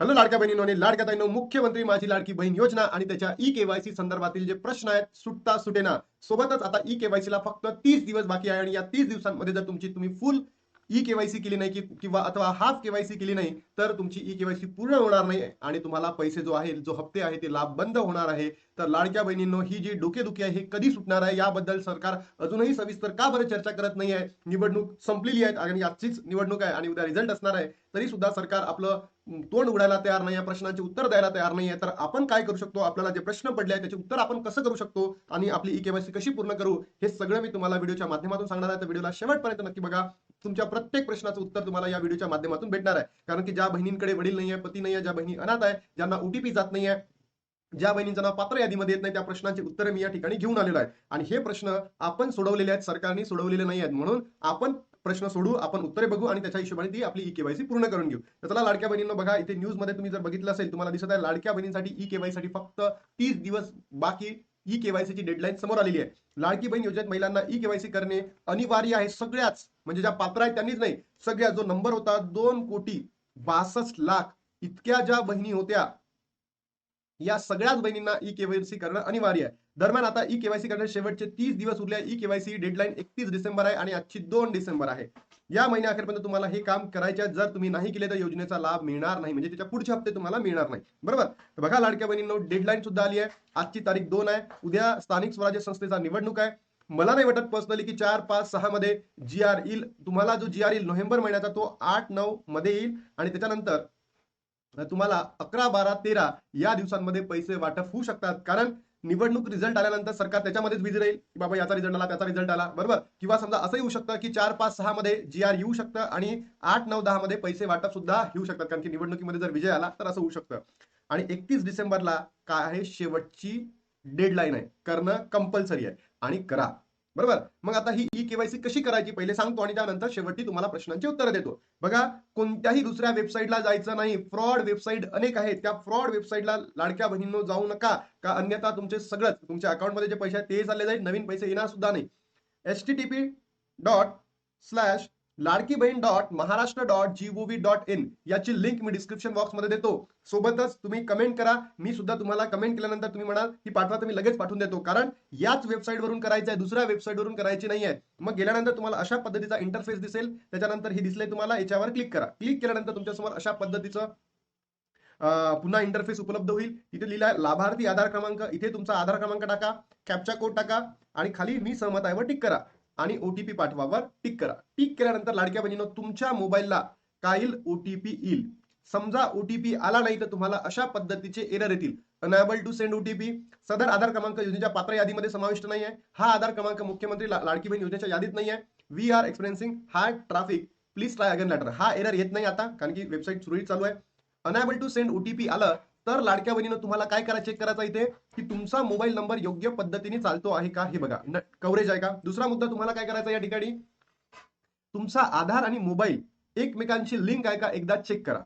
Hello लाडक्या बहिणींनो आणि लाडक्या ताईनो मुख्यमंत्री माझी लाडकी बहीण योजना आणि त्याच्या ई केवायसी संदर्भातील जे प्रश्न आहेत सुटता सुटेना. सोबतच आता ई केवायसी ला फक्त तीस दिवस बाकी आहे आणि या तीस दिवसांमध्ये जर तुमची तुम्ही फुल ई केवायसी केली नाही की किंवा अथवा हाफ केवायसी केली नाही तर तुमची ई केवायसी पूर्ण होणार नाही आणि तुम्हाला पैसे जो आहे जो हप्ते आहे ते लाभ बंद होणार आहे. तर लाडक्या बहिणींनो ही जी डोकेदुखी आहे हे कधी सुटणार आहे? याबद्दल सरकार अजूनही सविस्तर का बरं चर्चा करत नाही आहे? निवडणूक संपलेली आहे आणि आजचीच निवडणूक आहे आणि उद्या रिझल्ट असणार आहे. तरी सुद्धा सरकार आपलं तोंड उघडायला तयार नाही या प्रश्नांचे उत्तर द्यायला तयार नाही आहे. तर आपण काय करू शकतो? आपल्याला जे प्रश्न पडले आहेत त्याचे उत्तर आपण कसं करू शकतो? आणि आपली ई केवायसी कशी पूर्ण करू? हे सगळं मी तुम्हाला व्हिडिओच्या माध्यमातून सांगणार आहे. तर व्हिडिओला शेवटपर्यंत नक्की बघा. तुमच्या प्रत्येक प्रश्नाचं उत्तर तुम्हाला या व्हिडिओच्या माध्यमातून भेटणार आहे. कारण की ज्या बहिणींकडे वडील नाही आहे पती नाही आहे ज्या बहिणी अनाथ आहे ज्यांना ओटीपी जात नाही आहे ज्या बहिणींचं नाव पात्र यादीमध्ये येत नाही त्या प्रश्नांची उत्तरे मी या ठिकाणी घेऊन आलेलो आहे. आणि हे प्रश्न आपण सोडवलेले आहेत सरकारने सोडवलेले नाही आहेत. म्हणून आपण प्रश्न सोडू आपण उत्तरे बघू आणि त्याच्या हिशोबाने ती आपली ई केवायसी पूर्ण करून घेऊ. तर चला लाडक्या बहिणींना बघा इथे न्यूजमध्ये तुम्ही जर बघितलं असेल तुम्हाला दिसत आहे लाडक्या बहिणींसाठी ई केवायसी साठी फक्त तीस दिवस बाकी ई केवायसी ची डेडलाईन समोर आलेली आहे. लाडकी बहीण योजनेत महिलांना ई केवायसी करणे अनिवार्य आहे सगळ्याच. म्हणजे ज्या पात्र आहेत त्यांनीच नाही सगळ्या जो नंबर होता दोन कोटी बासष्ट लाख. इतक्या ज्या बहिणी होत्या या सगळ्याच बहिणींना ई केवायसी करणं अनिवार्य आहे. दरम्यान आता ई केवायसी करण्याचे शेवटचे तीस दिवस उरले ई केवायसी डेडलाईन एकतीस डिसेंबर आहे आणि आजची दोन डिसेंबर आहे. या महिन्या अखेरपर्यंत तुम्हाला हे काम करायचे आहे. जर तुम्ही नाही केले तर योजनेचा लाभ मिळणार नाही. म्हणजे त्याच्या पुढचे हप्ते तुम्हाला मिळणार नाही. बरोबर? तर बघा लाडक्या बहिणींनो डेडलाईन सुद्धा आली आहे. आजची तारीख दोन आहे. उद्या स्थानिक स्वराज्य संस्थेचा निवडणूक आहे. मला नाही वाटत पर्सनली की चार पाच सहा मध्ये जी आर येईल. तुम्हाला जो जी आर येईल नोव्हेंबर महिन्याचा तो आठ नऊ मध्ये येईल. आणि त्याच्यानंतर तुम्हाला अकरा बारा तेरा या दिवसांमध्ये पैसे वाटप होऊ शकतात. कारण निवडणूक रिझल्ट आल्यानंतर सरकार त्याच्यामध्येच बिझी राहील. की बाबा याचा रिझल्ट आला त्याचा रिझल्ट आला. बरोबर? किंवा समजा असंही होऊ शकतं की चार पाच सहा मध्ये जी आर येऊ शकतं आणि आठ नऊ दहा मध्ये पैसे वाटप सुद्धा येऊ शकतात. कारण की निवडणुकीमध्ये जर विजय आला तर असं होऊ शकतं. आणि एकतीस डिसेंबरला काय आहे? शेवटची डेडलाईन आहे. करणं कंपल्सरी आहे. आणि करा. बरोबर? मग आता ही ई केवायसी कशी करायची? पहिले सांगतो आणि त्यानंतर शेवटी तुम्हाला प्रश्नांची उत्तरं देतो. बघा कोणत्याही दुसऱ्या वेबसाईटला जायचं नाही. फ्रॉड वेबसाईट अनेक आहेत. त्या फ्रॉड वेबसाईटला लाडक्या बहिणींनो जाऊ नका. का अन्यथा तुमचे सगळंच तुमच्या अकाउंटमध्ये जे पैसे आहेत ते चालले जाईल. नवीन पैसे येणार सुद्धा नाही. H T T P dot slash Ladki Bahin dot Maharashtra dot gov dot in याची लिंक मी डिस्क्रिप्शन बॉक्समध्ये देतो. सोबतच तुम्ही कमेंट करा. मी सुद्धा तुम्हाला कमेंट केल्यानंतर तुम्ही म्हणाल की पाठवा तर मी लगेच पाठवून देतो. कारण याच वेबसाईटवरून करायचं आहे दुसऱ्या वेबसाईटवरून करायची नाही आहे मग गेल्यानंतर तुम्हाला अशा पद्धतीचा इंटरफेस दिसेल. त्याच्यानंतर हे दिसलंय तुम्हाला याच्यावर क्लिक करा. क्लिक केल्यानंतर तुमच्यासमोर अशा पद्धतीचं पुन्हा इंटरफेस उपलब्ध होईल. इथे लिहिला लाभार्थी आधार क्रमांक इथे तुमचा आधार क्रमांक टाका कॅप्चा कोड टाका आणि खाली मी सहमत आहे वर टिक करा. आणि ओटीपी पाठवावर टिक करा. टिक केल्यानंतर लाडक्या बहिणीनं तुमच्या मोबाईलला काही ओटीपी येईल. समजा ओटीपी आला नाही तर तुम्हाला अशा पद्धतीचे एरर येतील. अनेबल टू सेंड ओटीपी सदर आधार क्रमांक योजनेच्या पात्र यादीमध्ये समाविष्ट नाही आहे हा आधार क्रमांक मुख्यमंत्री लाडकी बहीण योजनेच्या यादीत नाही आहे we are experiencing high traffic please try again later हा एरर येत नाही आता कारण की वेबसाईट सुरळीत चालू आहे. अनेबल टू सेंड ओटीपी आलं तर लाडक्या बहिणीनं तुम्हाला काय करा चेक करायचा इथे? की तुमचा मोबाईल नंबर योग्य पद्धतीने चालतो आहे का? हे बघा. कव्हरेज आहे का? दुसरा मुद्दा तुम्हाला काय करायचा या ठिकाणी? तुमचा आधार आणि मोबाईल एकमेकांची लिंक आहे का? एकदा चेक करा.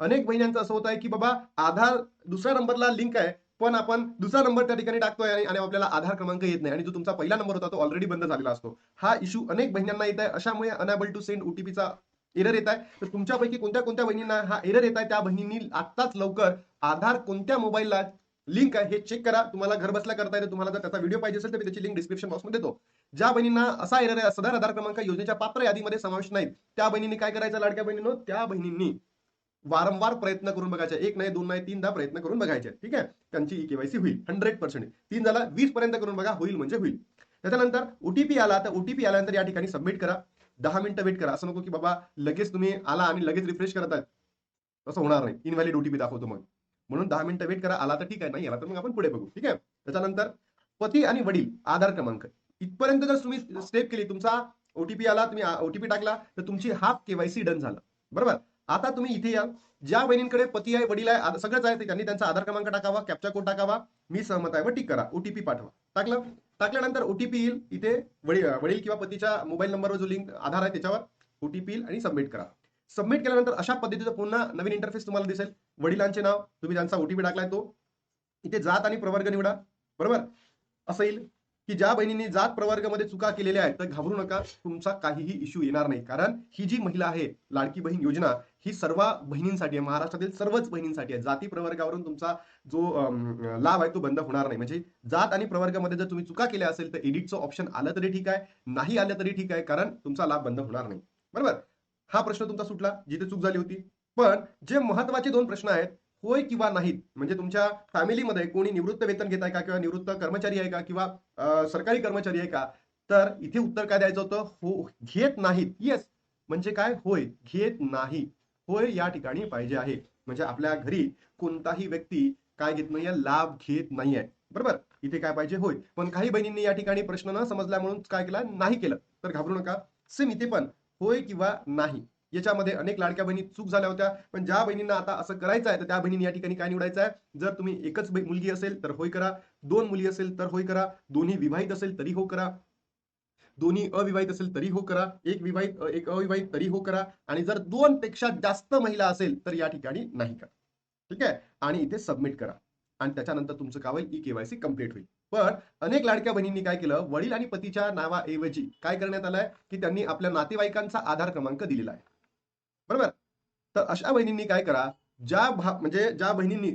अनेक महिन्यांचं असं होत आहे की बाबा आधार दुसऱ्या नंबरला लिंक आहे पण आपण दुसरा नंबर त्या ठिकाणी टाकतोय आणि आणि आपल्याला आधार क्रमांक येत नाही. आणि जो तुमचा पहिला नंबर होता तो ऑलरेडी बंद झालेला असतो. हा इश्यू अनेक महिन्यांना येत आहे. अशामुळे अनॅबल टू सेंड ओटीपीचा एरर येत आहे. तर तुमच्यापैकी कोणत्या कोणत्या बहिणींना हा एरर येत आहे? त्या बहिणींनी आत्ताच लवकर आधार कोणत्या मोबाईलला लिंक आहे हे चेक करा. तुम्हाला घर बसल्या करता येते. तुम्हाला जर त्याचा व्हिडिओ पाहिजे असेल तर मी त्याची लिंक डिस्क्रिप्शन बॉक्समध्ये देतो. ज्या बहिणींना असा एरर आहे सदर आधार क्रमांक योजनेच्या पात्र यादीमध्ये समावेश नाही त्या बहिणींनी काय करायचं लाडक्या बहिणीनो? त्या बहिणींनी वारंवार प्रयत्न करून बघायचे. एक नाही दोन नाही तीनदा प्रयत्न करून बघायचे. ठीक आहे? त्यांची ई केवायसी होईल. हंड्रेड पर्सेंट तीन झाला वीस पर्यंत करून बघा होईल म्हणजे होईल. त्याच्यानंतर ओटीपी आला तर ओटीपी आल्यानंतर या ठिकाणी सबमिट करा. दहा मिनिटं वेट करा. असं नको की बाबा लगेच तुम्ही आला आणि लगेच रिफ्रेश करत आहेत असं होणार नाही. इनव्हॅलिड ओटीपी दाखवतो मग. म्हणून दहा मिनिटं वेट करा. आला तर ठीक आहे. नाही आला तर मग आपण पुढे बघू. ठीक आहे? त्याच्यानंतर पती आणि वडील आधार क्रमांक. इथपर्यंत जर तुम्ही स्टेप केली तुमचा ओटीपी आला तुम्ही ओटीपी टाकला तर तुमची हाफ केवायसी डन झालं. बरोबर? आता तुम्ही इथे या. ज्या बहिणींकडे पती आहे वडील आहे सगळंच आहे त्यांनी त्यांचा आधार क्रमांक टाकावा कॅप्चा कोड टाकावा. मी सहमत आहे व टिक करा. ओटीपी पाठवा. टाकलं? टाकल्यानंतर ओटीपी येईल. इथे वडील वडील किंवा पतीच्या मोबाईल नंबरवर जो लिंक आधार आहे त्याच्यावर ओटीपी येईल आणि सबमिट करा. सबमिट केल्यानंतर अशा पद्धतीचं पुन्हा नवीन इंटरफेस तुम्हाला दिसेल. वडिलांचे नाव तुम्ही त्यांचा ओटीपी टाकलाय तो. इथे जात आणि प्रवर्ग निवडा. बरोबर? असं येईल. की ज्या बहिणींनी जात प्रवर्गामध्ये चुका केलेल्या आहेत तर घाबरू नका तुमचा काहीही इश्यू येणार नाही. कारण ही जी महिला आहे लाडकी बहीण योजना ही सर्व बहिणींसाठी आहे. महाराष्ट्रातील सर्वच बहिणींसाठी आहे. जाती प्रवर्गावरून तुमचा जो लाभ आहे तो बंद होणार नाही. म्हणजे जात आणि प्रवर्गामध्ये जर तुम्ही चुका केल्या असेल तर एडिटचं ऑप्शन आलं तरी ठीक आहे. नाही आलं तरी ठीक आहे कारण तुमचा लाभ बंद होणार नाही. बरोबर? हा प्रश्न तुमचा सुटला जिथे चूक झाली होती. पण जे महत्त्वाचे दोन प्रश्न आहेत होय किंवा नाहीत? म्हणजे तुमच्या फॅमिलीमध्ये कोणी निवृत्त वेतन घेत आहे का किंवा निवृत्त कर्मचारी आहे का किंवा सरकारी कर्मचारी आहे का? तर इथे उत्तर काय द्यायचं होतं? हो घेत नाहीत. येस म्हणजे काय? होय घेत नाही. होय या ठिकाणी पाहिजे आहे. म्हणजे आपल्या घरी कोणताही व्यक्ती काय घेत नाहीये लाभ घेत नाहीये. बरोबर? इथे काय पाहिजे? होय. पण काही बहिणींनी या ठिकाणी प्रश्न न समजला म्हणून काय केलं? नाही केलं. तर घाबरू नका. सेम इथे पण. होय किंवा नाही. याच्यामध्ये अनेक लाडक्या बहिणी चूक झाल्या होत्या. पण ज्या बहिणींना आता असं करायचं आहे तर त्या बहिणींनी या ठिकाणी काय निवडायचं आहे? जर तुम्ही एकच मुलगी असेल तर होय करा. दोन मुली असेल तर होय करा. दोन्ही विवाहित असेल तरी हो करा. दोन्ही अविवाहित असेल तरी हो करा. एक विवाहित एक अविवाहित तरी हो करा. आणि जर दोन पेक्षा जास्त महिला असेल तर या ठिकाणी नाही करा. ठीक आहे? आणि इथे सबमिट करा. आणि त्याच्यानंतर तुमचं काय होईल? ई केवायसी कंप्लीट होईल. पण अनेक लाडक्या बहिणींनी काय केलं? वडील आणि पतीच्या नावाऐवजी काय करण्यात आलंय? की त्यांनी आपल्या नातेवाईकांचा आधार क्रमांक दिलेला आहे. बरोबर? तर अशा बहिणींनी काय करा ज्या भा म्हणजे ज्या बहिणींनी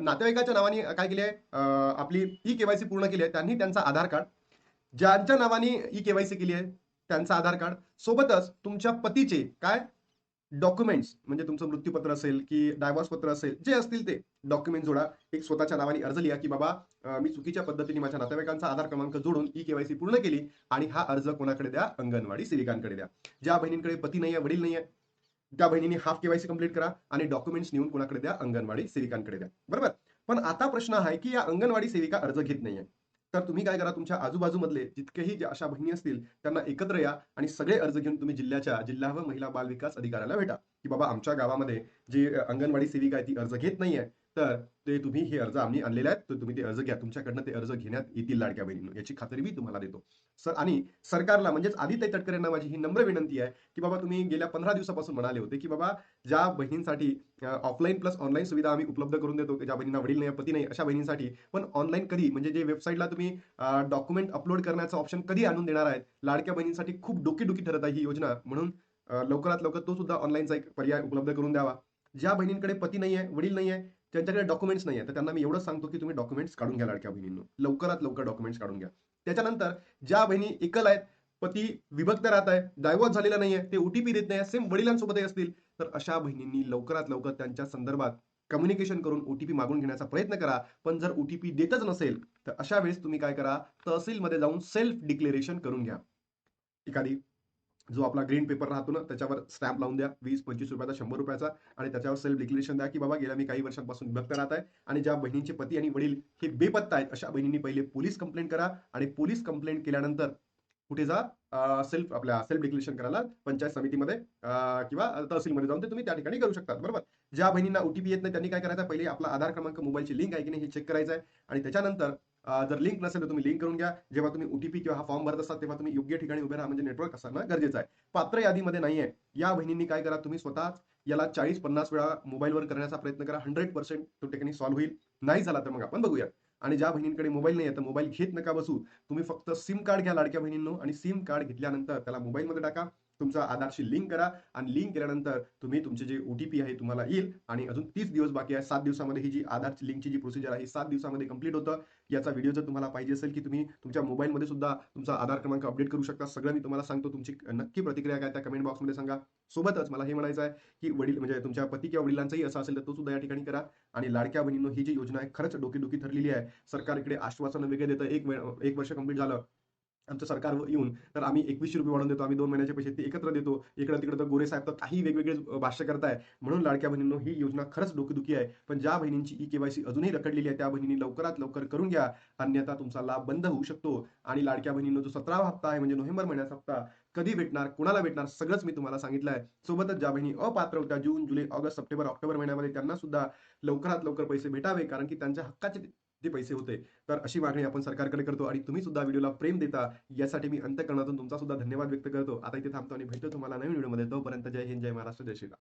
नातेवाईकाच्या नावाने काय केले आपली ई केवायसी पूर्ण केली आहे त्यांनी त्यांचा आधार कार्ड ज्यांच्या नावाने ई केवायसी केली आहे त्यांचा आधार कार्ड सोबतच तुमच्या पतीचे काय? डॉक्युमेंट्स म्हणजे तुमचं मृत्यूपत्र असेल की डायव्हर्स पत्र असेल जे असतील ते डॉक्युमेंट जोडा. एक स्वतःच्या नावाने अर्ज लिहा की बाबा मी चुकीच्या पद्धतीने माझ्या नातेवाईकांचा आधार क्रमांक जोडून ई केवायसी पूर्ण केली आणि हा अर्ज कोणाकडे द्या? अंगणवाडी सेविकांकडे द्या. ज्या बहिणींकडे पती नाही आहे वडील नाही आहे त्या बहिणीने हाफ केवायसी कंप्लीट करा आणि डॉक्युमेंट्स नेऊन कोणाकडे द्या? अंगणवाडी सेविकांकडे द्या. बरोबर? पण आता प्रश्न आहे की या अंगणवाडी सेविका अर्ज घेत नाहीये. तर तुम्ही काय करा? तुमच्या आजूबाजूमधले जितकेही अशा बहिणी असतील त्यांना एकत्र या आणि सगळे अर्ज घेऊन तुम्ही जिल्ह्याच्या जिल्हा व महिला बाल विकास अधिकाऱ्याला भेटा. की बाबा आमच्या गावामध्ये जी अंगणवाडी सेविका आहे ती अर्ज घेत नाहीये तर ते तुम्ही हे अर्ज आम्ही आणलेले आहेत तर तुम्ही ते अर्ज घ्या. तुमच्याकडनं ते अर्ज घेण्यात येतील लाडक्या बहिणींनो. याची खात्री मी तुम्हाला देतो. सर आणि सरकारला म्हणजेच आदित्य तटकरे यांना माझी ही नम्र विनंती आहे की बाबा तुम्ही गेल्या पंधरा दिवसापासून म्हणाले होते की बाबा ज्या बहिणींसाठी ऑफलाईन प्लस ऑनलाईन सुविधा आम्ही उपलब्ध करून देतो ज्या बहिणींना वडील नाही पती नाही अशा बहिणींसाठी पण ऑनलाईन कधी म्हणजे जे वेबसाईटला तुम्ही डॉक्युमेंट अपलोड करण्याचं ऑप्शन कधी आणून देणार आहेत लाडक्या बहिणींसाठी खूप डोकीडोकी ठरत आहे ही योजना म्हणून लवकरात लवकर तो सुद्धा ऑनलाईनचा एक पर्याय उपलब्ध करून द्यावा. ज्या बहिणींकडे पती नाही आहे वडील नाही आहे त्यांच्याकडे डॉक्युमेंट्स नाही आहे तर त्यांना मी एवढंच सांगतो की तुम्ही डॉक्युमेंट्स काढून घ्या लाडक्या बहिणींनो. लवकरात लवकर डॉक्युमेंट्स काढून घ्या. त्याच्यानंतर ज्या बहिणी एकल आहेत पती विभक्त राहत आहे डायव्हर्स झालेला नाहीये ते ओटीपी देत नाही सेम वडिलांसोबतही असतील तर अशा बहिणींनी लवकरात लवकर त्यांच्या संदर्भात कम्युनिकेशन करून ओटीपी मागून घेण्याचा प्रयत्न करा. पण जर ओटीपी देतच नसेल तर अशा वेळेस तुम्ही काय करा तहसीलमध्ये जाऊन सेल्फ डिक्लेरेशन करून घ्या. एखादी जो आपला ग्रीन पेपर राहतो ना त्याच्यावर स्टॅम्प लावून द्या वीस पंचवीस रुपयाचा शंभर रुपयाचा आणि त्याच्यावर सेल्फ डिक्लेरेशन द्या की बाबा गेल्या मी काही वर्षांपासून विभक्त राहत आहे आणि ज्या बहिणींचे पती आणि वडील हे बेपत्ता आहेत अशा बहिणींनी पहिले पोलीस कंप्लेंट करा आणि पोलीस कंप्लेंट केल्यानंतर कुठे जा सेल्फ आपल्या सेल्फ डिक्लेरेशन करायला पंचायत समितीमध्ये किंवा तहसीलमध्ये जाऊन ते तुम्ही त्या ठिकाणी करू शकता बरोबर? ज्या बहिणींना ओटीपी येत नाही त्यांनी काय करायचं पहिले आपला आधार क्रमांक मोबाईलची लिंक आहे की नाही हे चेक करायचं आहे आणि त्याच्यानंतर जर लिंक नसेल तर तुम्ही लिंक करून घ्या. जेव्हा तुम्ही ओटीपी किंवा हा फॉर्म भरत असतात तेव्हा तुम्ही योग्य ठिकाणी उभे राहा. म्हणजे नेटवर्क असणं गरजेचं आहे. पात्र यादीमध्ये नाहीये. या बहिणींनी काय करा तुम्ही स्वतःच याला चाळीस पन्नास वेळा मोबाईलवर करण्याचा प्रयत्न करा. हंड्रेड पर्सेंट तो ठिकाणी सॉल्व्ह होईल. नाही झाला तर मग आपण बघूया. आणि ज्या बहिणींकडे मोबाईल नाही आहे तर मोबाईल घेत नका बसू. तुम्ही फक्त सिम कार्ड घ्या लाडक्या बहिणींनो. आणि सिम कार्ड घेतल्यानंतर त्याला मोबाईलमध्ये टाका. तुमचा आधारशी लिंक करा आणि लिंक केल्यानंतर तुम्ही तुमचे जे ओटीपी आहे तुम्हाला येईल आणि अजून तीस दिवस बाकी आहे. सात दिवसामध्ये ही जी आधार लिंकची जी प्रोसिजर आहे सात दिवसामध्ये कंप्लीट होतं. याचा व्हिडिओ जर तुम्हाला पाहिजे असेल की तुम्ही तुमच्या मोबाईलमध्ये सुद्धा तुमचा आधार क्रमांक अपडेट करू शकता. सगळं मी तुम्हाला सांगतो. तुमची नक्की प्रतिक्रिया काय त्या कमेंट बॉक्समध्ये सांगा. सोबतच मला हे म्हणायचं आहे की वडील म्हणजे तुमच्या पती किंवा वडिलांचाही असं असेल तर तो सुद्धा या ठिकाणी करा. आणि लाडक्या बहिणींनो ही जी योजना आहे खरंच डोकीडोकी ठरलेली आहे. सरकार इकडे आश्वासन वेगळे देतं. एक एक वर्ष कंप्लीट झालं. आमचं सरकार येऊन तर आम्ही एकवीसशे रुपये वाढवून देतो. आम्ही दोन महिन्याचे पैसे ते एकत्र देतो. इकडं तिकडं तर गोरे साहेब तर काही वेगवेगळे भाष्य करताय. म्हणून लाडक्या बहिणींनो ही योजना खरंच डोकेदुखी आहे. पण ज्या बहिणींची ई केवायसी अजूनही रखडलेली आहे त्या बहिणींनी लवकरात लवकर करून घ्या. अन्यथा तुमचा लाभ बंद होऊ शकतो. आणि लाडक्या बहिणींनो जो सतरावा हप्ता आहे म्हणजे नोव्हेंबर महिन्याचा हप्ता कधी भेटणार कोणाला भेटणार सगळंच मी तुम्हाला सांगितलं आहे सोबतच ज्या बहिणी अपात्र होत्या जून जुलै ऑगस्ट सप्टेंबर ऑक्टोबर महिन्यामध्ये त्यांना सुद्धा लवकरात लवकर पैसे भेटावे. कारण की त्यांच्या हक्काचे ते पैसे होते. तर अशी मागणी आपण सरकारकडे करतो आणि तुम्ही सुद्धा व्हिडिओला प्रेम देता यासाठी मी अंतकरणातून तुमचा सुद्धा धन्यवाद व्यक्त करतो. आता इथे थांबतो आणि भेटतो तुम्हाला नवीन व्हिडिओमध्ये. तोपर्यंत जय हिंद जय महाराष्ट्र जय श्रीराम.